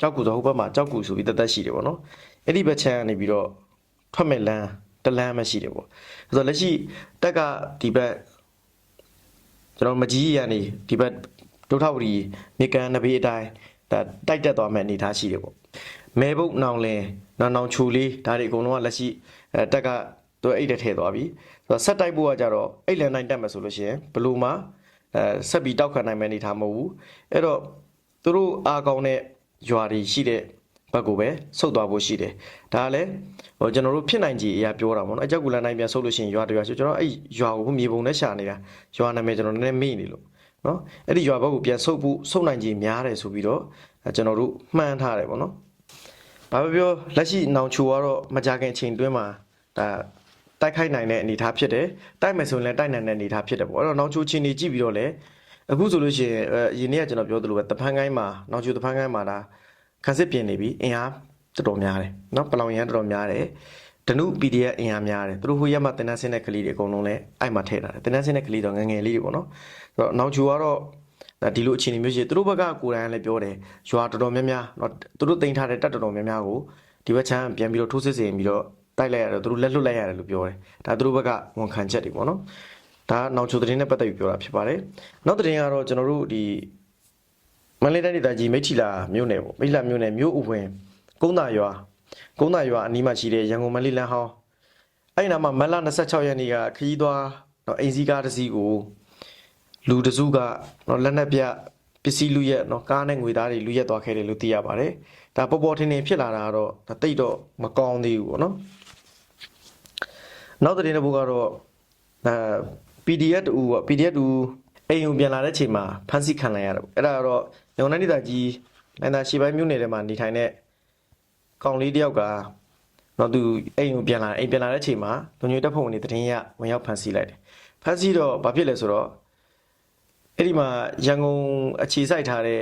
A: ကြောက်ကူဆိုဟိုဘက်မှာကြောက်ကူဆိုပြီးတသက်ရှိတယ်ပေါ့နော်အဲ့ဒီဘက်ချမ်းကနေပြီးတော့ထွက်မဲ့လမ်းတလမ်းမရှိတယ်ပေါ့ဆိုတော့လက်ရှိတက်ကဒီဘက်ကျွန်တော်မကြီးရနေဒီဘက်ဒုထဝရီမြေကန်နဘေးအတိုင်းဒါတိုက်တက်သွားမဲ့အနေထားရှိတယ်ပေါ့မဲဘုတ်နောင်လင်နောင်နောင်ချူလေးဒါတွေအကုန်လုံးကလက်ရှိအဲတက်ကသူအိတ်တက်ထဲသွားပြီဆိုတော့ဆက်တိုက်ဖို့ကကြတော့အိတ်လန်တိုင်းတက်မယ်ဆိုလို့ရှိရင်ဘလူးမှာအဲဆက်ပြီးတောက်ခံနိုင်မဲ့အနေထားမဟုတ်ဘူးအဲ့တော့သူတို့အားကောင်းတဲ့ ရွာတွေရှိတဲ့ဘက်ကိုပဲဆုတ်သွားဖို့ရှိတယ်ဒါကလည်းဟိုကျွန်တော်တို့ဖြစ်နိုင်ကြည်အရာပြောတာပေါ့နော်အကြောက်ကူလန်တိုင်းပြန်ဆုတ်လို့ရှိရင်ရွာတရွာဆိုကျွန်တော်အဲ့ရွာကိုမြေပုံနဲ့ရှာနေတာရွာနာမည်ကျွန်တော်နည်းနည်းမေ့နေလို့နော်အဲ့ဒီရွာဘက်ကိုပြန်ဆုတ်ဖို့ဆုတ်နိုင်ကြည်များတယ်ဆိုပြီးတော့အဲကျွန်တော်တို့မှန်းထားတယ်ပေါ့နော်ဘာပဲပြောလက်ရှိနောင်ချူကတော့မကြခင်အချိန်တွင်းမှာဒါတိုက်ခိုက်နိုင်တဲ့အနေအထားဖြစ်တယ်တိုက်မယ်ဆိုရင်လည်းတိုက်နိုင်တဲ့အနေအထားဖြစ်တယ်ပေါ့အဲ့တော့နောင်ချူချင်းနေကြည့်ပြီးတော့လည်း အခုဆိုလို့ရှိရင်ရင်းနေကကျွန်တော်ပြောသလိုပဲတဖန်ကိုင်းမှာနောက်ကျတဖန်ကိုင်းမှာဒါခံစစ်ပြင်နေပြီအင်အားတော်တော်များတယ်နော်ပလောင်ရန်တော်တော်များတယ်ဓနု PDF အင်အားများတယ်သူတို့ဟိုရက်မှာတင်နှဆင်းတဲ့ကလေးတွေအကုန်လုံးလည်းအဲ့မှာထည့်ထားတယ်တင်နှဆင်းတဲ့ကလေးတော့ငငယ်လေးတွေပေါ့နော်ဆိုတော့နောက်ကျကတော့ဒါဒီလိုအခြေအနေမျိုးရှိသူတို့ဘက်ကကိုယ်တိုင်လည်းပြောတယ်ရွာတော်တော်များများတော့သူတို့တင်ထားတဲ့တပ်တော်တော်များများကိုဒီဘက်ချမ်းပြန်ပြီးတော့ထိုးစစ်ဆင်ပြီးတော့တိုက်လိုက်ရတယ်သူတို့လက်လွတ်လိုက်ရတယ်လို့ပြောတယ်ဒါသူတို့ဘက်ကဝန်ခံချက်တွေပေါ့နော် ဒါနောက်ချိုသတင်းနဲ့ပတ်သက်ပြီးပြောတာဖြစ်ပါတယ်နောက်သတင်းကတော့ကျွန်တော်တို့ဒီမန္တလေးတိုင်းဒေသကြီးမိထီလာမြို့နယ်ပေါ့မိထီလာမြို့နယ်မြို့ဥဝင်ကုန်းသာရွာကုန်းသာရွာအနီးမှာရှိတဲ့ရန်ကုန်မန္တလေးလမ်းဟောင်းအဲ့ဒီနားမှာမတ်လ26ရက်နေ့ကခရီးသွားတော့အိမ်စီးကားတစ်စီးကိုလူတစ်စုကနော်လက်နက်ပြပစ္စည်းလူရက်နော်ကားနဲ့ငွေသားတွေလူရက်သွားခဲ့တယ်လို့သိရပါတယ်ဒါပေါ်ပေါ်ထင်ထင်ဖြစ်လာတာကတော့ဒါတိတ်တော့မကောင်းသေးဘူးပေါ့နော်နောက်သတင်းတစ်ပုဒ်ကတော့အဲ PDF တူပေါ့ PDF တူအိမ်ကိုပြန်လာတဲ့ချိန်မှာဖမ်းဆီးခံလိုက်ရတယ်ပေါ့အဲ့ဒါကတော့ညောင်နိုင်ဒေသကြီးလိုင်သာရှေ့ပိုင်းမြို့နယ်ထဲမှာနေထိုင်တဲ့ကောင်လေးတယောက်က တော့သူအိမ်ကိုပြန်လာတယ်အိမ်ပြန်လာတဲ့အချိန်မှာလူညွေတက်ဖို့ဝင်နေတည်င်းရဝင်ရောက်ဖမ်းဆီးလိုက်တယ်ဖမ်းဆီးတော့ဘာဖြစ်လဲဆိုတော့အဲ့ဒီမှာရန်ကုန်အခြေစိုက်ထားတဲ့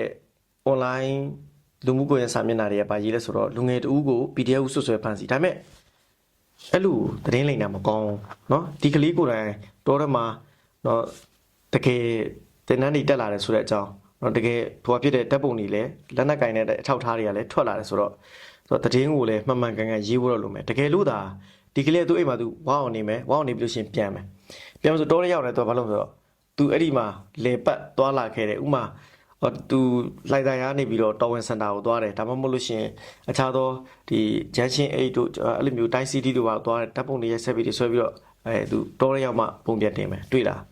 A: online လူမှုကွန်ရက်စာမျက်နှာတွေကပါရေးလဲဆိုတော့လူငယ်တဦးကို PDF ဆွဆွဲဖမ်းဆီးဒါပေမဲ့အဲ့လိုတည်င်းလိမ့်တာမကောင်းဘူးเนาะဒီကလေးကိုယ်တိုင် တော်ရမှာတော့တကယ်တင်နန်းနေတက်လာတယ်ဆိုတဲ့အကြောင်းတော့တကယ်ဘွားဖြစ်တဲ့တပ်ပုံတွေလည်းလက်နက်ကင်တဲ့အထောက်ထားတွေကလည်းထွက်လာတယ်ဆိုတော့ဆိုတော့တည်င်းကိုလည်းမှန်မှန်ကန်ကန်ရေးဖို့တော့လိုမယ်တကယ်လို့သာဒီကလေးကသူ့အိမ်မှာသူဝါအောင်နေမယ်ဝါအောင်နေပြီးလို့ရှင်ပြန်မယ်ပြန်ဆိုတော့ရောက်နေတော့ဘာလို့ဆိုတော့ तू အဲ့ဒီမှာလေပတ်သွားလာခဲ့တယ်ဥမာအော် तू လိုက်တိုင်းကနေပြီးတော့တော်ဝင်စင်တာကိုသွားတယ်ဒါမှမဟုတ်လို့ရှင်အခြားသောဒီဂျန်ရှင်8တို့အဲ့လိုမျိုးတိုင်းစီတီတို့ပါသွားတယ်တပ်ပုံတွေရဲ့ဆက်ပြီးတွေဆွဲပြီးတော့ အဲသူတော်ရရောက်မှပုံပြန်တင်မယ်တွေ့လား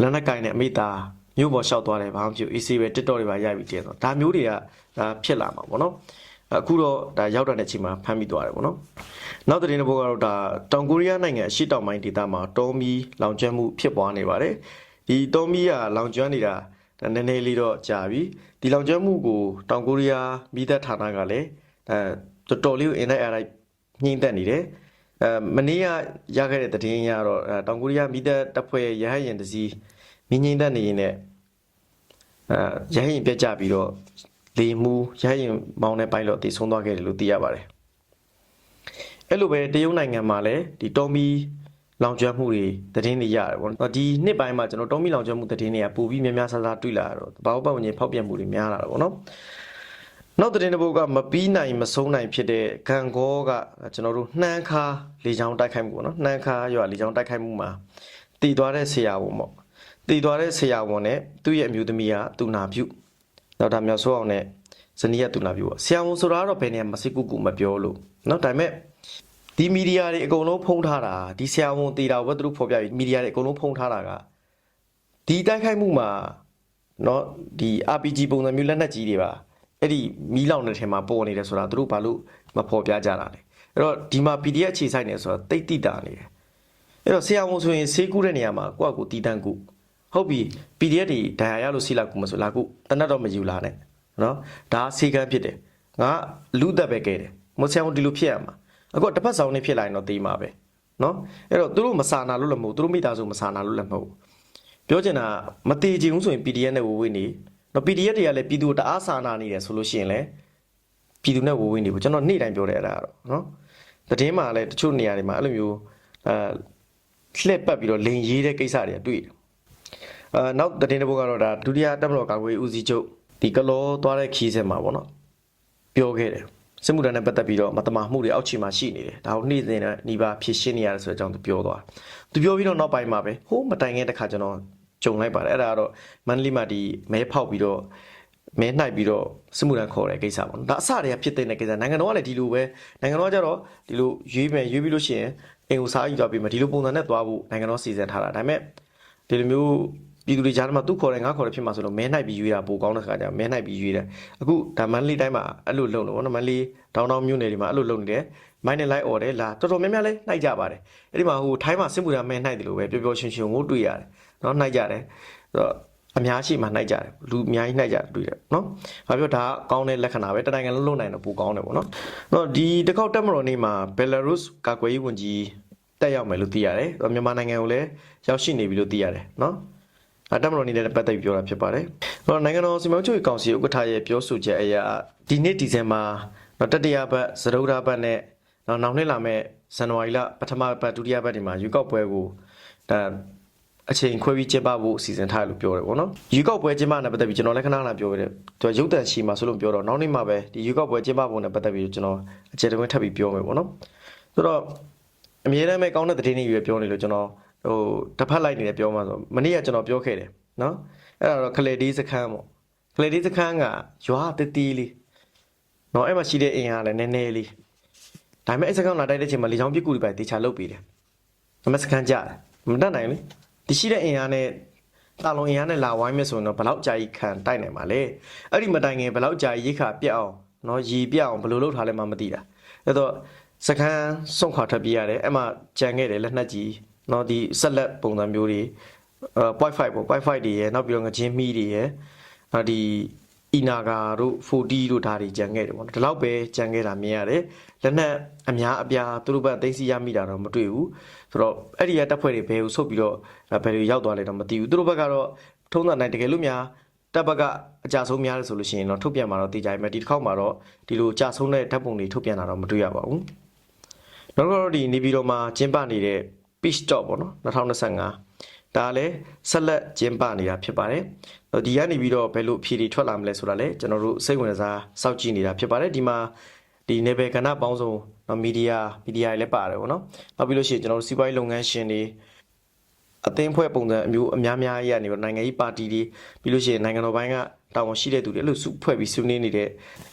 A: လက်နက်ကင်နဲ့အမိသားမြို့ပေါ်လျှောက်သွားတယ်ဘာမှမဖြစ် AC ပဲ TikTok တွေပါရိုက်ပြီးတင်တော့ဒါမျိုးတွေကဒါဖြစ်လာမှာပေါ့နော်အခုတော့ဒါရောက်တဲ့အချိန်မှာဖမ်းမိသွားတယ်ပေါ့နော်နောက်သတင်းတစ်ပုဒ်ကတော့ဒါတောင်ကိုရီးယားနိုင်ငံအရှေ့တောင်ပိုင်းဒေသမှာတောမီလောင်ကျွမ်းမှုဖြစ်ပွားနေပါတယ်ဒီတောမီကလောင်ကျွမ်းနေတာဒါနည်းနည်းလေးတော့ကြာပြီဒီလောင်ကျွမ်းမှုကိုတောင်ကိုရီးယားမိသက်ဌာနကလည်းအဲတော်တော်လေးကိုအင်တိုက်အားတိုက်ညှိမ့်သက်နေတယ် အဲမနေ့ကရခဲ့တဲ့သတင်းရတော့အဲတောင်ကိုရီးယားမိသက်တပ်ဖွဲ့ရဟတ်ရင်တစည်းမြင်းငိမ့်သက်နေရင်လည်းအဲရဟတ်ရင်ပြတ်ကြပြီးတော့လေမှုရရင်မောင်းတဲ့ပိုင်းတော့တည်ဆုံးသွားခဲ့တယ်လို့သိရပါတယ်အဲ့လိုပဲတရုတ်နိုင်ငံမှာလည်းဒီတော်မီလောင်ကျွမ်းမှုတွေသတင်းတွေရတယ်ပေါ့နော်ဒီနှစ်ပိုင်းမှာကျွန်တော်တော်မီလောင်ကျွမ်းမှုသတင်းတွေကပိုပြီးများများဆဆတွေ့လာတော့ဘာလို့ပတ်ဝင်ချင်းဖောက်ပြန်မှုတွေများလာတာပေါ့နော် နောက်သတင်းတစ်ပုဒ်ကမပြီးနိုင်မဆုံးနိုင်ဖြစ်တဲ့ဂန်ဂေါကကျွန်တော်တို့နှမ်းခါလေချောင်းတိုက်ခိုက်မှုပေါ့နော်နှမ်းခါရွာလေချောင်းတိုက်ခိုက်မှုမှာတည်သွားတဲ့ဆရာဝန်ပေါ့တည်သွားတဲ့ဆရာဝန်နဲ့သူ့ရဲ့အမျိုးသမီးကသူနာပြုဒေါက်တာမြောက်စိုးအောင်နဲ့ဇနီးကသူနာပြုပေါ့ဆရာဝန်ဆိုတာကတော့ဘယ်နေရာမစိကူကူမပြောလို့နော်ဒါပေမဲ့ဒီမီဒီယာတွေအကုန်လုံးဖုံးထားတာဒီဆရာဝန်တည်တာဘယ်သူတို့ဖော်ပြပြီးမီဒီယာတွေအကုန်လုံးဖုံးထားတာကဒီတိုက်ခိုက်မှုမှာနော်ဒီ RPG ပုံစံမျိုးလက်နက်ကြီးတွေပါ အဲ့ဒီမီးလောင်တဲ့ထဲမှာပေါ်နေတယ်ဆိုတာသူတို့ဘာလို့မဖော်ပြကြတာလဲအဲ့တော့ဒီမှာ PDF အခြေဆိုင်နေဆိုတာတိတ်တိတာနေတယ်အဲ့တော့ဆရာဝန်ဆိုရင်ဆေးကူးတဲ့နေရာမှာကိုယ့်အကူတီးတန်းကူဟုတ်ပြီ PDF တွေဒဏ်ရာရလို့ဆီလာကူမဆိုလာကူတနတ်တော့မယူလာနဲ့နော်ဒါစီကံဖြစ်တယ်ငါလူသက်ပဲကဲတယ်မဆရာဝန်ဒီလိုဖြစ်ရမှာအခုကတစ်ဖက်ဆောင်နေဖြစ်လာရင်တော့တေးမှာပဲနော်အဲ့တော့သူတို့မစာနာလို့လည်းမဟုတ်သူတို့မိသားစုမစာနာလို့လည်းမဟုတ်ပြောချင်တာမတေချင်ဘူးဆိုရင် PDF နဲ့ဝဝေးနေ နော် PDF တွေကလည်းပြည်သူတအားစာနာနေတယ်ဆိုလို့ရှိရင်လည်းပြည်သူနဲ့ဝဝေးနေပေါ့ကျွန်တော်နေ့တိုင်းပြောတယ်အဲ့ဒါကတော့နော်သတင်းမှာလည်းတချို့နေရာတွေမှာအဲ့လိုမျိုးအဲလှည့်ပတ်ပြီးတော့လိန်ရေးတဲ့ကိစ္စတွေတွေ့တယ်အာနောက်သတင်းတစ်ပုဒ်ကတော့ဒါဒုတိယတပ်မတော်ကာကွယ်ရေးဦးစီးချုပ်ဒီကလောသွားတဲ့ခီးစင်မှာပေါ့နော်ပြောခဲ့တယ်စစ်မှုထမ်းနဲ့ပတ်သက်ပြီးတော့မတမာမှုတွေအောက်ခြေမှာရှိနေတယ်ဒါကိုနေ့စဉ်နဲ့နှီးပါဖြစ်ရှင်းနေရတယ်ဆိုတဲ့အကြောင်းသူပြောသွားသူပြောပြီးတော့နောက်ပိုင်းမှာပဲဟိုးမတိုင်ခင်တစ်ခါကျွန်တော် ကြုံလိုက်ပါတယ်အဲ့ဒါကတော့မန္တလေးမှာဒီမဲဖောက်ပြီးတော့မဲနှိုက်ပြီးတော့စစ်မှုထမ်းခေါ်တဲ့ကိစ္စပေါ့နော်ဒါအစတည်းကဖြစ်တဲ့ကိစ္စနိုင်ငံတော်ကလည်းဒီလိုပဲနိုင်ငံတော်ကကြတော့ဒီလိုရွေးမယ်ရွေးပြီးလို့ရှိရင်အင်ကိုစားယူသွားပြီးမှဒီလိုပုံစံနဲ့သွားဖို့နိုင်ငံတော်စီစဉ်ထားတာဒါပေမဲ့ဒီလိုမျိုးပြည်သူတွေကြားထဲမှာသူခေါ်တယ်ငါခေါ်တယ်ဖြစ်မှာဆိုလို့မဲနှိုက်ပြီးရွေးတာပိုကောင်းတဲ့ခါကျမဲနှိုက်ပြီးရွေးတယ်အခုဒါမန္တလေးတိုင်းမှာအဲ့လိုလုပ်လို့ပေါ့နော်မန္တလေးတောင်တောင်မြို့နယ်တွေမှာအဲ့လိုလုပ်နေတယ်မိုင်းနဲ့လိုက်អော်တယ်လာတော်တော်များများလဲနှိုက်ကြပါတယ်အဲ့ဒီမှာဟိုထိုင်းမှာစစ်မှုထမ်းမဲနှိုက်တယ်လို့ပဲပျော်ပျော်ရွှင်ရွှင်ကိုတွေ့ရတယ် နော်နှိုက်ကြတယ်ဆိုတော့အများရှိမှနှိုက်ကြတယ်လူအများကြီးနှိုက်ကြတယ်တွေ့တယ်နော်ဘာပြောဒါကောင်းတဲ့လက္ခဏာပဲတနိုင်ငံလုံးလုံးနိုင်တော့ပိုကောင်းတယ်ပေါ့နော်တော့ဒီတစ်ခေါက်တက်မတော်နေ့မှာဘယ်လာရုစ်ကာကွယ်ရေးဝန်ကြီးတက်ရောက်မယ်လို့သိရတယ်မြန်မာနိုင်ငံကိုလည်းရောက်ရှိနေပြီလို့သိရတယ်နော်အတမတော်နေတဲ့ပတ်သက်ပြီးပြောတာဖြစ်ပါတယ်။တော့နိုင်ငံတော်စီမံချုပ်ကောင်စီဥက္ကဋ္ဌရဲ့ပြောဆိုချက်အရဒီနှစ်ဒီဇင်ဘာတော့တတိယပတ်သရုပ်ဓာပတ်နဲ့တော့နောက်နှစ်လာမဲ့ဇန်နဝါရီလပထမပတ်ဒုတိယပတ်ဒီမှာရွေးကောက်ပွဲကိုဒါ အချိန်ခွဲပြီးကျင်းပဖို့အစီအစဉ်ထားတယ်လို့ပြောတယ်ပေါ့နော်။ရွေးကောက်ပွဲကျင်းပတဲ့ပတ်သက်ပြီးကျွန်တော်လည်းခဏခဏပြောရတယ်။သူကရုပ်တံရှိမှာဆိုလို့ပြောတော့နောက်နေ့မှပဲဒီရွေးကောက်ပွဲကျင်းပဖို့နဲ့ပတ်သက်ပြီးကျွန်တော်အကြံတဝင်းထပ်ပြီးပြောမယ်ပေါ့နော်။ဆိုတော့အမြဲတမ်းပဲကောင်းတဲ့သတင်းတွေပဲပြောနေလို့ကျွန်တော်ဟိုတစ်ဖက်လိုက်နေတယ်ပြောမှဆိုမနေ့ကကျွန်တော်ပြောခဲ့တယ်နော်အဲ့ဒါတော့ခလေဒီစခန်းပေါ့ခလေဒီစခန်းကရွာတတီးလေးနော်အဲ့မှာရှိတဲ့အင်အားလည်းနည်းနည်းလေးဒါပေမဲ့အဲ့စခန်းလာတိုက်တဲ့ချိန်မှာလေချောင်းပြစ်ကူတွေပဲတေချာလုတ်ပြီးတယ်ဒါပေမဲ့စခန်းကြတယ်မတတ်နိုင်လေ ဒီရှိတဲ့အင်အားနဲ့တာလုံးအင်အားနဲ့လာဝိုင်းမယ်ဆိုရင်တော့ဘလောက်ကြာကြီးခံတိုက်နိုင်မှာလဲအဲ့ဒီမတိုင်ခင်ဘလောက်ကြာကြီးရိခါပြက်အောင်နော်ရီပြက်အောင်ဘယ်လိုလုပ်ထားလဲမှမသိတာအဲ့တော့စခန်းဆုံးခွာထပ်ပြရတယ်အဲ့မှာကြံခဲ့တယ်လက်နက်ကြီးနော်ဒီဆက်လက်ပုံစံမျိုးတွေအဲ point 5ပေါ့ point 5တွေရယ်နောက်ပြီးတော့ငချင်းမီတွေရယ်နောက်ဒီအီနာဂါတို့40တို့ဒါတွေကြံခဲ့တယ်ပေါ့နော်ဒီလောက်ပဲကြံခဲ့တာမြင်ရတယ်လက်နက်အများအပြားသူတို့ဘက်သိမ်းဆီးရမိတာတော့မတွေ့ဘူး ဆိုတော့အဲ့ဒီကတပ်ဖွဲ့တွေဘယ်ကိုဆုတ်ပြီးတော့ဘယ်လိုရောက်သွားလဲတော့မသိဘူးသူတို့ဘက်ကတော့ထုံးစံတိုင်းတကယ်လို့များတပ်ဘက်ကအကြဆုံးများတယ်ဆိုလို့ရှိရင်တော့ထုတ်ပြန်มาတော့သိကြရမယ်ဒီတစ်ခေါက်မှာတော့ဒီလိုကြဆုံးတဲ့ဓာတ်ပုံတွေထုတ်ပြန်တာတော့မတွေ့ရပါဘူးနောက်တော့ဒီနေပြည်တော်မှာကျင်းပနေတဲ့ Peace Talk ပေါ့နော်2025ဒါလည်းဆက်လက်ကျင်းပနေတာဖြစ်ပါတယ်။ဒီကနေပြီးတော့ဘယ်လိုအဖြေတွေထွက်လာမလဲဆိုတာလည်းကျွန်တော်တို့စိတ်ဝင်စားစောင့်ကြည့်နေတာဖြစ်ပါတယ်။ဒီမှာ ဒီနေဘယ်ကဏ္ဍပေါင်းစုံနော်မီဒီယာမီဒီယာတွေလည်းပါတယ်ပေါ့နော်။နောက်ပြီးလို့ရှိရင်ကျွန်တော်တို့စီးပွားရေးလုပ်ငန်းရှင်တွေအသင်းဖွဲ့ပုံစံအမျိုးအများများကြီးကနေပြီးနိုင်ငံရေးပါတီတွေပြီးလို့ရှိရင်နိုင်ငံတော်ဘိုင်းကတာဝန်ရှိတဲ့သူတွေအဲ့လိုစုဖွဲ့ပြီးဆွေးနွေးနေတဲ့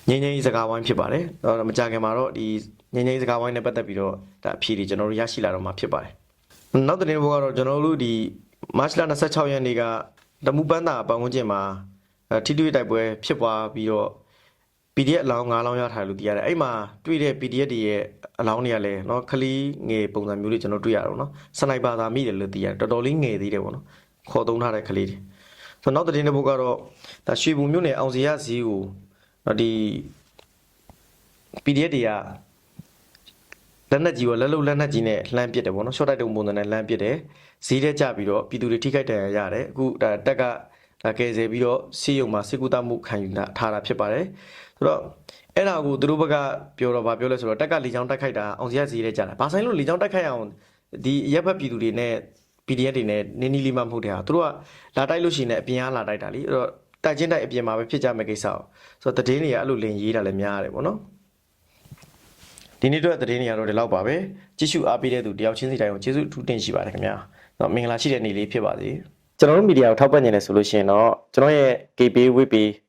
A: ငင်းငင်းကြီးစကားဝိုင်းဖြစ်ပါတယ်။တော့မကြခင်မှာတော့ဒီငင်းငင်းကြီးစကားဝိုင်းနဲ့ပတ်သက်ပြီးတော့ဒါအဖြေတွေကျွန်တော်တို့ရရှိလာတော့မှာဖြစ်ပါတယ်။နောက်တဲ့နေ့ဘုကတော့ကျွန်တော်တို့ဒီမတ်လ26ရက်နေ့ကတမူပန်းတာပတ်ဝန်းကျင်မှာအဲထိတွေ့တိုက်ပွဲဖြစ်ပွားပြီးတော့ PDF အလောင်း9လောင်းရထားတယ်လို့သိရတယ်အဲ့မှာတွေ့တဲ့ PDF တွေရဲ့အလောင်းတွေကလည်းเนาะခလီးငယ်ပုံစံမျိုးလေးကျွန်တော်တွေ့ရတော့เนาะစနိုက်ပါသာမိတယ်လို့သိရတယ်တော်တော်လေးငယ်သေးတယ်ပေါ့နော်ခေါ်သုံးထားတဲ့ခလီးတွေဆိုတော့နောက်တဲ့နေ့ဘုကတော့ဒါရွှေဘုံမြို့နယ်အောင်စီရဈေးကိုတော့ဒီ PDF တွေက လက်နက်ကြီးရောလက်လုံလက်နက်ကြီးနဲ့လှမ်းပစ်တယ်ပေါ့နော်ရှော့တိုက်တုံပုံစံနဲ့လှမ်းပစ်တယ်ဈေးထဲကျပြီးတော့ပြည်သူတွေထိခိုက်ဒဏ်ရာရတယ်အခုဒါတက်ကဒါကယ်ဆယ်ပြီးတော့စီးရုံမှာစစ်ကူတမှုခံယူတာထားတာဖြစ်ပါတယ် ဆိုတော့အဲ့ဒါကိုသူတို့ဘက်ကပြောတော့ဗာပြောလဲဆိုတော့တက်ကလေချောင်းတိုက်ခိုက်တာအောင်စီရဈေးထဲကျတာဘာဆိုင်လို့လေချောင်းတိုက်ခိုက်အောင်ဒီရက်ဘက်ပြည်သူတွေနဲ့ PDF တွေနဲ့နင်းနီးလီမမဟုတ်တဲ့ဟာသူတို့ကလာတိုက်လို့ရှိရင်လည်းအပြင်ကလာတိုက်တာလीအဲ့တော့တိုက်ချင်းတိုက်အပြင်မှာပဲဖြစ်ကြမယ့်ကိစ္စအောင်ဆိုတော့တည်င်းတွေကအဲ့လိုလင်ရေးတာလည်းများရတယ်ပေါ့နော်ဒီနေ့အတွက်သတင်းတွေကတော့ဒီလောက်ပါပဲကြည့်ရှုအားပေးတဲ့သူတယောက်ချင်းစီတိုင်းကိုကျေးဇူးအထူးတင်ရှိပါတယ်ခင်ဗျာတော့မင်္ဂလာရှိတဲ့နေ့လေးဖြစ်ပါစေကျွန်တော်တို့မီဒီယာကိုထောက်ပံ့နေတယ်ဆိုလို့ရှိရင်တော့ကျွန်တော်ရဲ့ KB WP